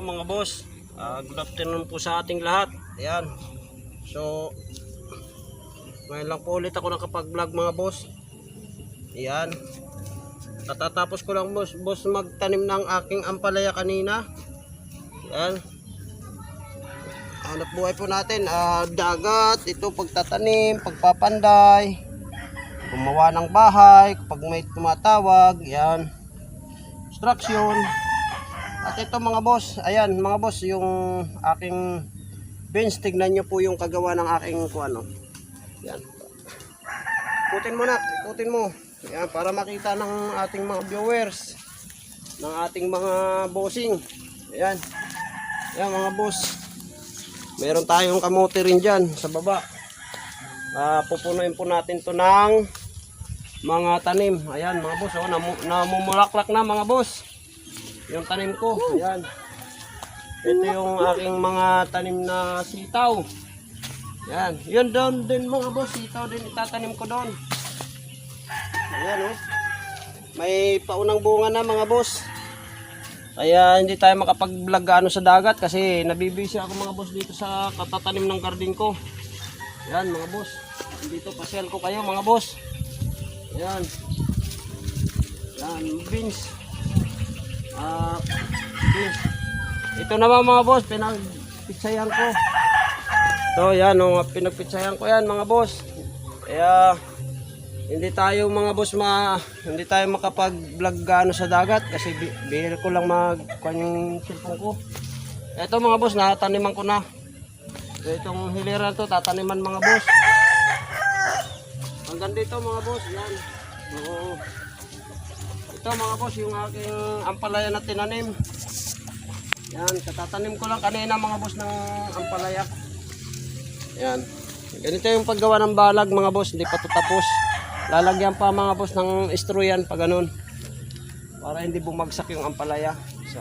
Mga boss. Ah, good afternoon po sa ating lahat. Ayan. So, ngayon lang po ulit ako nakapag-vlog mga boss. Ayan. Katatapos ko lang boss, boss magtanim ng aking ampalaya kanina. Ayan. Hanap buhay po natin. Ah, dagat, ito pagtatanim, pagpapanday, gumawa ng bahay, kapag may tumatawag, yan. Instruction. At ito mga boss, ayan mga boss, yung aking bench, tignan nyo po yung kagawa ng aking kuano. Yan. Ikutin mo na, ikutin mo. Yan, para makita ng ating mga viewers, ng ating mga bossing. Ayan. Ayan mga boss. Meron tayong kamote rin dyan sa baba. Ah, pupunuin po natin to ng mga tanim. Ayan mga boss, oh, namu- namumulaklak na mga boss. Yung tanim ko, ayan. Ito yung aking mga tanim na sitaw. Ayan, yun doon din mga boss, sitaw din itatanim ko doon. Ayan oh. May paunang bunga na mga boss. Kaya hindi tayo makapag-vlog ano sa dagat kasi nabibisi ako mga boss dito sa katatanim ng garden ko. Ayan mga boss. Dito pasyal ko kayo mga boss. Ayan. Ayan, beans. Beans. Ito naman mga boss, pinagpitsayan ko. So yan, no, pinagpitsayan ko yan mga boss. Kaya hindi tayo mga boss ma hindi tayo makapag-vlog gaano sa dagat kasi bi- ko lang mag yung cellphone ko. Ito mga boss, nataniman ko na. Itong hiliran to, tataniman mga boss. Hanggang dito mga boss, yan. Oo. Ito mga boss, yung aking ampalaya na tinanim. Yan, katatanim ko lang kanina mga boss ng ampalaya. Yan. Ganito yung paggawa ng balag mga boss, hindi pa ito tapos. Lalagyan pa mga boss ng straw yan pag ganun. Para hindi bumagsak yung ampalaya. So,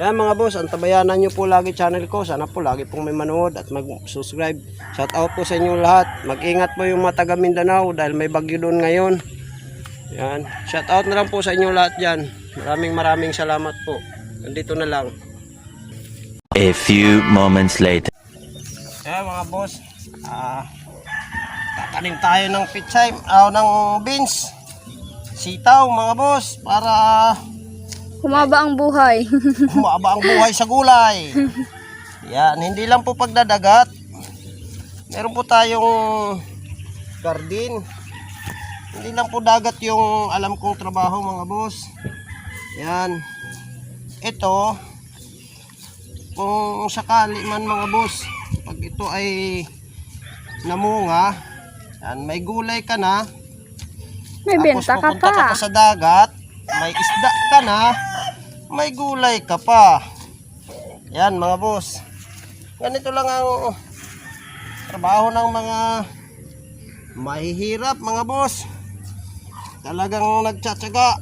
yan mga boss, antabayanan nyo po lagi channel ko. Sana po lagi pong may manood at mag-subscribe. Shout out po sa inyo lahat. Mag-ingat po yung mga taga Mindanao dahil may bagyo doon ngayon. Yan. Shout out na lang po sa inyo lahat dyan. Maraming maraming salamat po. Nandito na lang. A few moments later. Kaya mga boss, ah, tatanim tayo ng pichay, ah, ng beans. Sitaw mga boss, para Humaba ang buhay. Humaba ang buhay sa gulay. Yan, hindi lang po pagdadagat. Meron po tayong garden. Hindi lang po dagat yung alam kong trabaho mga boss. Yan. Ito, kung sakali man mga boss, pag ito ay namunga, yan, may gulay ka na, May benta ka ka pa. pa sa dagat, may isda ka na, may gulay ka pa. Yan mga boss. Ganito lang ang trabaho ng mga mahihirap mga boss. Talagang nagtsatsaga.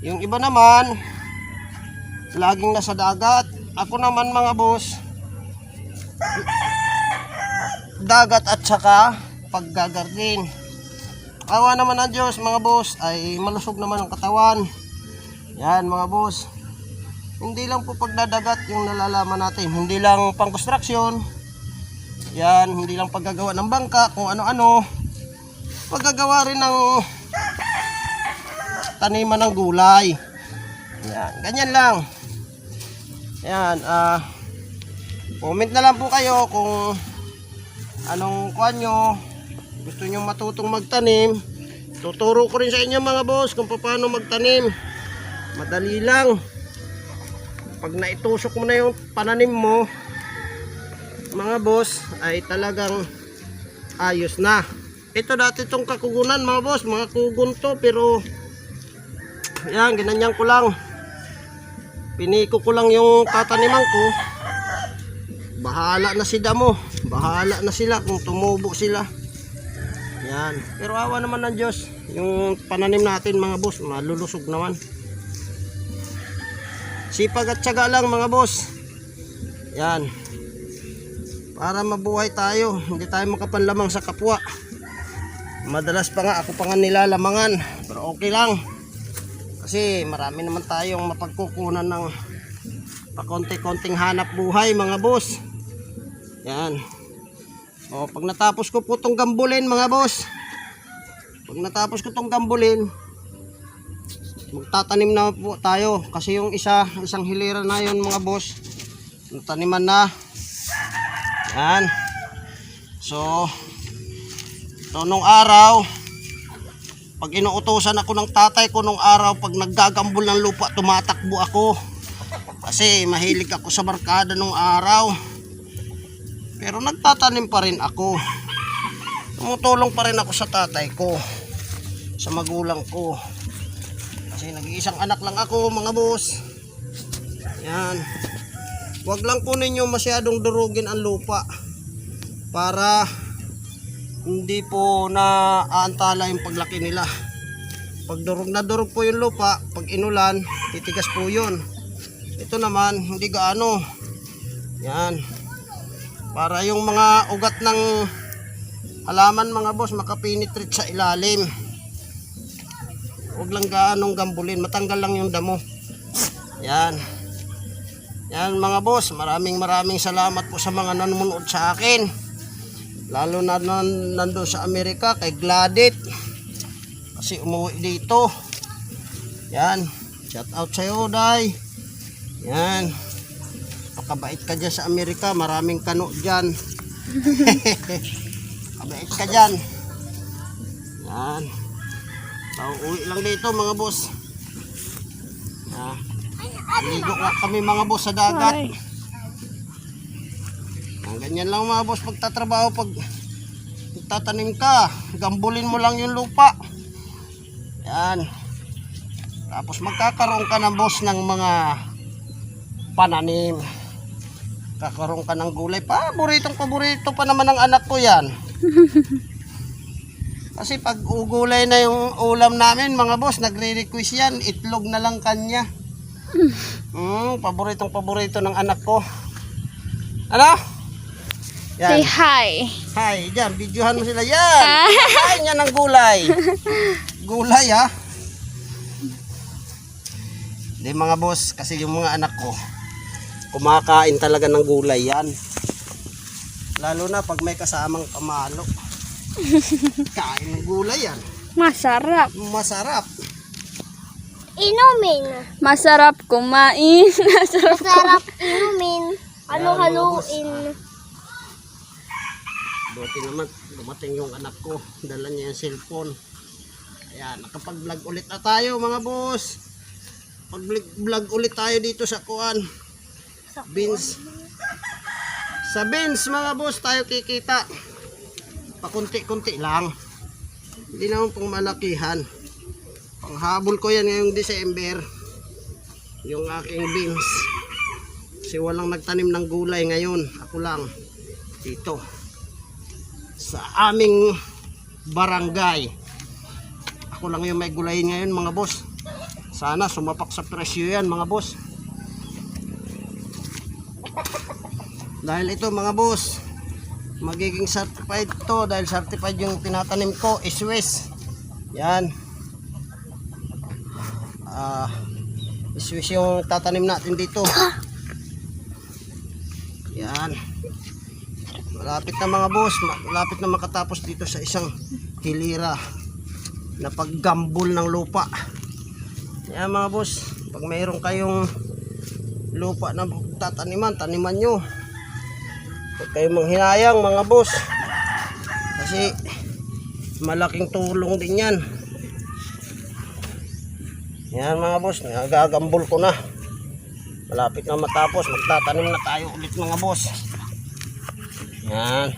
Yung iba naman, laging nasa dagat. Ako naman mga boss, dagat at saka paggagardin. Awa naman ng Diyos mga boss ay malusog naman ang katawan. Yan mga boss. Hindi lang po pagdadagat yung nalalaman natin. Hindi lang pang construction. Yan, hindi lang paggagawa ng bangka, kung ano-ano. Paggagawa rin ng taniman ng gulay. Yan, ganyan lang. Yan, ah comment na lang po kayo kung anong kuan nyo gusto nyo matutong magtanim tuturo ko rin sa inyo mga boss kung paano magtanim madali lang pag naitusok mo na yung pananim mo mga boss ay talagang ayos na ito dati itong kakugunan mga boss mga kugun to pero yan ginanyan ko lang. Piniko ko lang yung tataniman ko. Bahala na si damo. Bahala na sila kung tumubo sila. Yan. Pero awa naman ng Diyos. Yung pananim natin mga boss malulusog naman. Sipag at syaga lang mga boss. Yan. Para mabuhay tayo hindi tayo makapanlamang sa kapwa. Madalas pa nga ako pa nga nilalamangan. Pero okay lang kasi marami naman tayong mapagkukunan ng pakonti-konting hanap buhay mga boss. Yan. O, pag natapos ko po itong gambulin mga boss, pag natapos ko itong gambulin, magtatanim na po tayo. Kasi yung isa, isang hilera na yun mga boss, nataniman na. Yan. So, so araw, pag inuutosan ako ng tatay ko nung araw, pag naggagambol ng lupa, tumatakbo ako. Kasi mahilig ako sa barkada nung araw. Pero nagtatanim pa rin ako. Tumutulong pa rin ako sa tatay ko. Sa magulang ko. Kasi nag-iisang anak lang ako mga boss. Yan. Huwag lang po ninyo masyadong durugin ang lupa. Para hindi po na aantala yung paglaki nila. Pag durog na durog po yung lupa, pag inulan, titigas po yun. Ito naman, hindi gaano. Yan. Para yung mga ugat ng halaman mga boss makapenetrate sa ilalim. Huwag lang gaanong gambulin, matanggal lang yung damo. Yan. Yan mga boss, maraming maraming salamat po sa mga nanonood sa akin. Lalo na nan, nandun sa Amerika kay Gladit. Kasi umuwi dito. Yan. Shout out sa'yo, Day. Yan. Pakabait ka dyan sa Amerika. Maraming kano dyan. Kabait ka dyan. Yan. Uwi lang dito mga boss. Yan. Ligo kami mga boss sa dagat. Ay. Ganyan lang mga boss pagtatrabaho pag tatanim ka, gambulin mo lang yung lupa. Yan. Tapos magkakaroon ka ng boss ng mga pananim. Kakaroon ka ng gulay. Paboritong paborito pa naman ng anak ko yan. Kasi pag ugulay na yung ulam namin, mga boss, nagre-request yan. Itlog na lang kanya. Mm, paboritong paborito ng anak ko. Ano? Say Yan. hi. Hi, dyan, videohan mo sila. Yan! Kain niya ng gulay. Gulay, ha? Hindi, mga boss, kasi yung mga anak ko, kumakain talaga ng gulay yan. Lalo na pag may kasamang pamalo. Kain ng gulay yan. Masarap. Masarap. Inumin. Masarap kumain. Masarap Sarap inumin. Ano Yan, haluin. Buti naman, dumating yung anak ko. Dala niya yung cellphone. Ayan, nakapag-vlog ulit na tayo mga boss. Pag-vlog ulit tayo dito sa kuan. Beans. Sa beans mga boss tayo kikita. Pakunti-kunti lang. Hindi naman pang malakihan. Panghabol ko yan ngayong December. Yung aking beans. Kasi walang nagtanim ng gulay ngayon. Ako lang. Dito sa aming barangay. Ako lang yung may gulayin ngayon mga boss. Sana sumapak sa presyo yan mga boss. Dahil ito mga boss, magiging certified to dahil certified yung tinatanim ko, Swiss. Yan. Ah, Swiss yung tatanim natin dito. Yan. Malapit na mga boss, malapit na makatapos dito sa isang hilira na paggambol ng lupa. Yan mga boss, pag mayroon kayong lupa na tataniman, taniman nyo. Huwag kayong manghinayang mga boss. Kasi malaking tulong din yan. Yan mga boss, nagagambol ko na. Malapit na matapos, magtatanim na tayo ulit mga boss. Yan.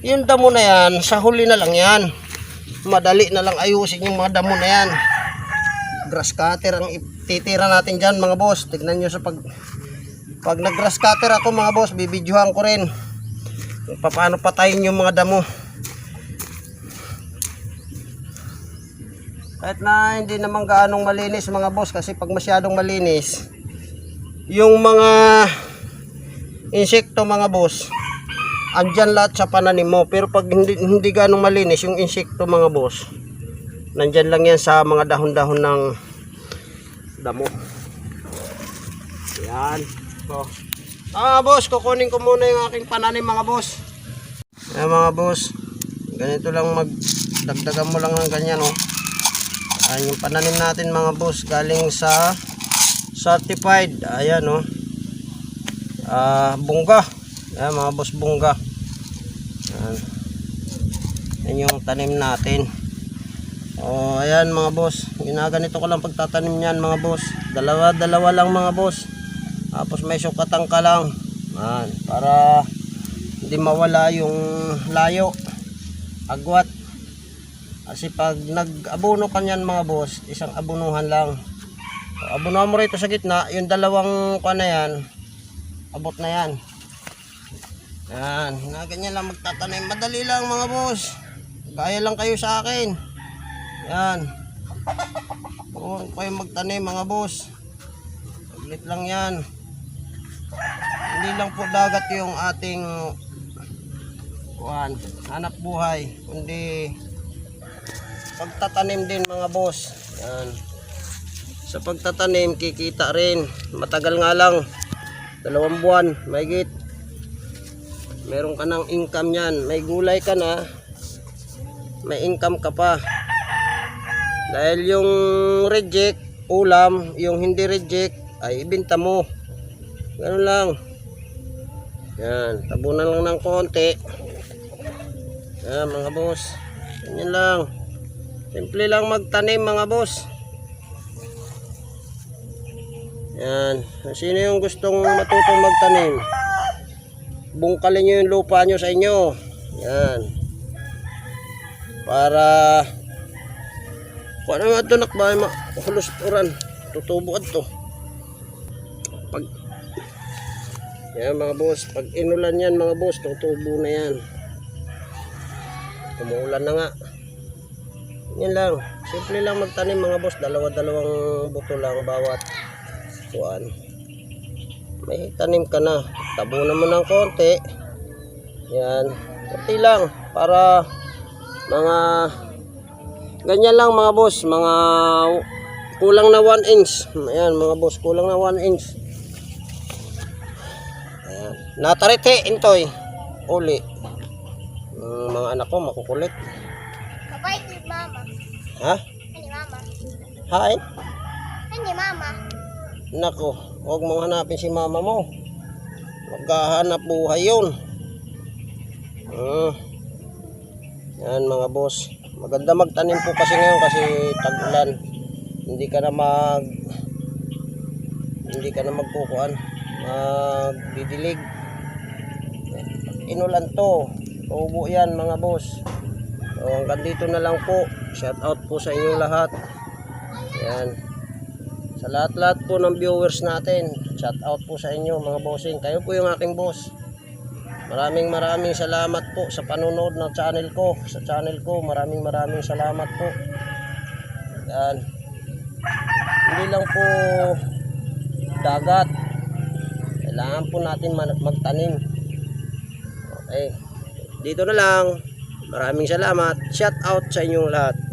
Yung damo na yan, sa huli na lang yan. Madali na lang ayusin yung mga damo na yan. Grass cutter ang ititira natin dyan mga boss. Tignan nyo sa pag... Pag nag-grass cutter ako mga boss, bibidyohan ko rin. Paano patayin yung mga damo. Kahit na hindi naman gaanong malinis mga boss kasi pag masyadong malinis, yung mga insekto mga boss andyan lahat sa pananim mo pero pag hindi, hindi ganong malinis yung insekto mga boss nandyan lang yan sa mga dahon-dahon ng damo Yan. So, ah, boss, kukunin ko muna yung aking pananim mga boss. Ayan mga boss. Ganito lang mag dagdagan mo lang ng ganyan oh. Ayan yung pananim natin mga boss galing sa certified. Ayan oh. Ah, bungga. Ayan mga boss bungga. Ayan. Yan yung tanim natin. Oh, ayan mga boss. Ginaganito ko lang pagtatanim niyan mga boss. Dalawa, dalawa lang mga boss. Tapos may sukatan ka lang. Ayan, para hindi mawala yung layo. Agwat. Kasi pag nag-abono ka niyan mga boss, isang abunuhan lang. So, abunuhan mo rito sa gitna, yung dalawang kuha na yan, abot na yan. Yan, na ganyan lang magtatanim. Madali lang mga boss. Gaya lang kayo sa akin. Yan. Huwag kayo magtanim mga boss. Saglit lang yan. Hindi lang po dagat yung ating kuhan, hanap buhay. Kundi pagtatanim din mga boss. Yan. Sa pagtatanim kikita rin. Matagal nga lang. Dalawang buwan. May Meron ka ng income yan. May gulay ka na. May income ka pa. Dahil yung reject, ulam, yung hindi reject, ay ibenta mo. Ganun lang. Yan, tabunan lang ng konti. Yan mga boss. Ganyan lang. Simple lang magtanim mga boss. Yan. Sino yung gustong matutong magtanim? Bungkalin nyo yung lupa nyo sa inyo. Yan. Para kung ano ito nakbay ma hulusturan tutubo to pag yan mga boss pag inulan yan mga boss tutubo na yan tumuulan na nga yan lang simple lang magtanim mga boss dalawa dalawang buto lang bawat kuan may tanim ka na tabunan mo ng konti yan konti lang para mga Ganyan lang mga boss, mga kulang na 1 inch. Ayan mga boss, kulang na 1 inch. Ayan. Natarite, intoy. Uli. Mm, mga anak ko makukulit. Kapay ni mama. Ha? Ani mama. Hi? Ani mama. Nako, huwag mong hanapin si mama mo. Maghahanap buhay yun. Mm. Yan mga boss. Maganda magtanim po kasi ngayon kasi tag-ulan. Hindi ka na mag hindi ka na magkukuan. Magdidilig. Inulan to. Tubo yan mga boss. So, hanggang dito na lang po. Shout out po sa inyo lahat. Yan. Sa lahat-lahat po ng viewers natin, shout out po sa inyo mga bossing. Kayo po yung aking boss. Maraming maraming salamat po sa panonood ng channel ko. Sa channel ko, maraming maraming salamat po. Yan. Hindi lang po dagat. Kailangan po natin magtanim. Okay. Dito na lang. Maraming salamat. Shout out sa inyong lahat.